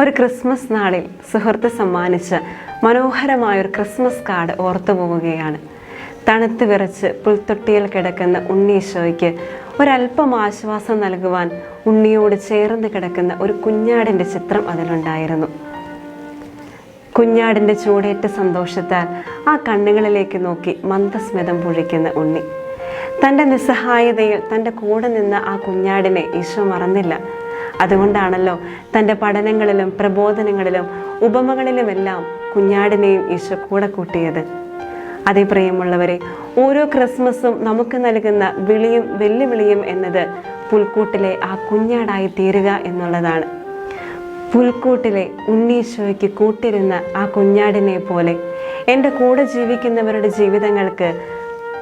ഒരു ക്രിസ്മസ് നാളിൽ സുഹൃത്ത് സമ്മാനിച്ച മനോഹരമായൊരു ക്രിസ്മസ് കാർഡ് ഓർത്തു പോവുകയാണ്. തണുത്ത് വിറച്ച് പുൽത്തൊട്ടിയിൽ കിടക്കുന്ന ഉണ്ണീശോയ്ക്ക് ഒരല്പം ആശ്വാസം നൽകുവാൻ ഉണ്ണിയോട് ചേർന്ന് കിടക്കുന്ന ഒരു കുഞ്ഞാടിന്റെ ചിത്രം അതിലുണ്ടായിരുന്നു. കുഞ്ഞാടിന്റെ ചൂടേറ്റ സന്തോഷത്താൽ ആ കണ്ണുകളിലേക്ക് നോക്കി മന്ദസ്മിതം പൊഴിക്കുന്ന ഉണ്ണി. തന്റെ നിസ്സഹായതയിൽ തന്റെ കൂടെ നിന്ന ആ കുഞ്ഞാടിനെ ഈശോ മറന്നില്ല. അതുകൊണ്ടാണല്ലോ തന്റെ പഠനങ്ങളിലും പ്രബോധനങ്ങളിലും ഉപമകളിലുമെല്ലാം കുഞ്ഞാടിനെയും ഈശോ കൂടെ കൂട്ടിയത്. അതേ പ്രിയമുള്ളവരെ ഓരോ ക്രിസ്മസും നമുക്ക് നൽകുന്ന വിളിയും വെല്ലുവിളിയും എന്നത് പുൽക്കൂട്ടിലെ ആ കുഞ്ഞാടായി തീരുക എന്നുള്ളതാണ്. പുൽക്കൂട്ടിലെ ഉണ്ണീശോയ്ക്ക് കൂട്ടിരുന്ന ആ കുഞ്ഞാടിനെ പോലെ എന്റെ കൂടെ ജീവിക്കുന്നവരുടെ ജീവിതങ്ങൾക്ക്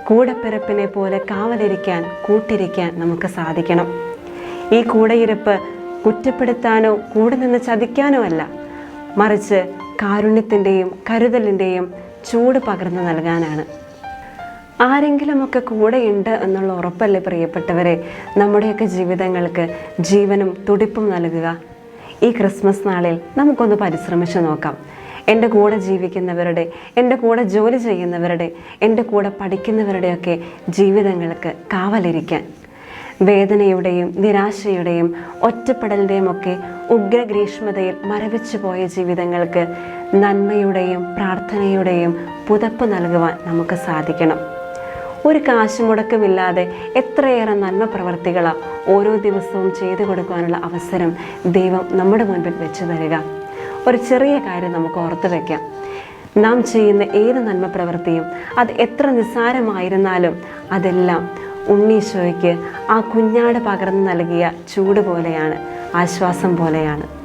കൂടപ്പിറപ്പിനെ പോലെ കാവലിരിക്കാൻ കൂട്ടിരിക്കാൻ നമുക്ക് സാധിക്കണം. ഈ കൂടെയിരുപ്പ് കുറ്റപ്പെടുത്താനോ കൂടെ നിന്ന് ചതിക്കാനോ അല്ല. മറിച്ച് കാരുണ്യത്തിന്റെയും കരുതലിന്റെയും ചൂട് പകർന്നു നൽകാനാണ്. ആരെങ്കിലുമൊക്കെ കൂടെയുണ്ട് എന്നുള്ള ഉറപ്പല്ലേ പ്രിയപ്പെട്ടവരെ? നമ്മുടെയൊക്കെ ജീവിതങ്ങൾക്ക് ജീവനും തുടിപ്പും നൽകുക. ഈ ക്രിസ്മസ് നാളിൽ നമുക്കൊന്ന് പരിശ്രമിച്ചു നോക്കാം. എന്റെ കൂടെ ജീവിക്കുന്നവരുടെ എന്റെ കൂടെ ജോലി ചെയ്യുന്നവരുടെ എന്റെ കൂടെ പഠിക്കുന്നവരുടെയൊക്കെ ജീവിതങ്ങൾക്ക് കാവലിരിക്കാൻ. വേദനയുടെയും നിരാശയുടെയും ഒറ്റപ്പെടലിന്റെയും ഒക്കെ ഉഗ്രഗ്രീഷ്മതയിൽ മരവിച്ചു പോയ ജീവിതങ്ങൾക്ക് നന്മയുടെയും പ്രാർത്ഥനയുടെയും പുതപ്പ് നൽകുവാൻ നമുക്ക് സാധിക്കണം. ഒരു കാശ് മുടക്കമില്ലാതെ എത്രയേറെ നന്മ പ്രവർത്തികളാണ് ഓരോ ദിവസവും ചെയ്തു കൊടുക്കുവാനുള്ള അവസരം ദൈവം നമ്മുടെ മുൻപിൽ വെച്ചു തരിക. ഒരു ചെറിയ കാര്യം നമുക്ക് ഓർത്തു വയ്ക്കാം നാം ചെയ്യുന്ന ഏത് നന്മ പ്രവൃത്തിയും അത് എത്ര നിസ്സാരമായിരുന്നാലും അതെല്ലാം ഉണ്ണീശോയ്ക്ക് ആ കുഞ്ഞാട് പകർന്നു നൽകിയ ചൂട് പോലെയാണ് ആശ്വാസം പോലെയാണ്.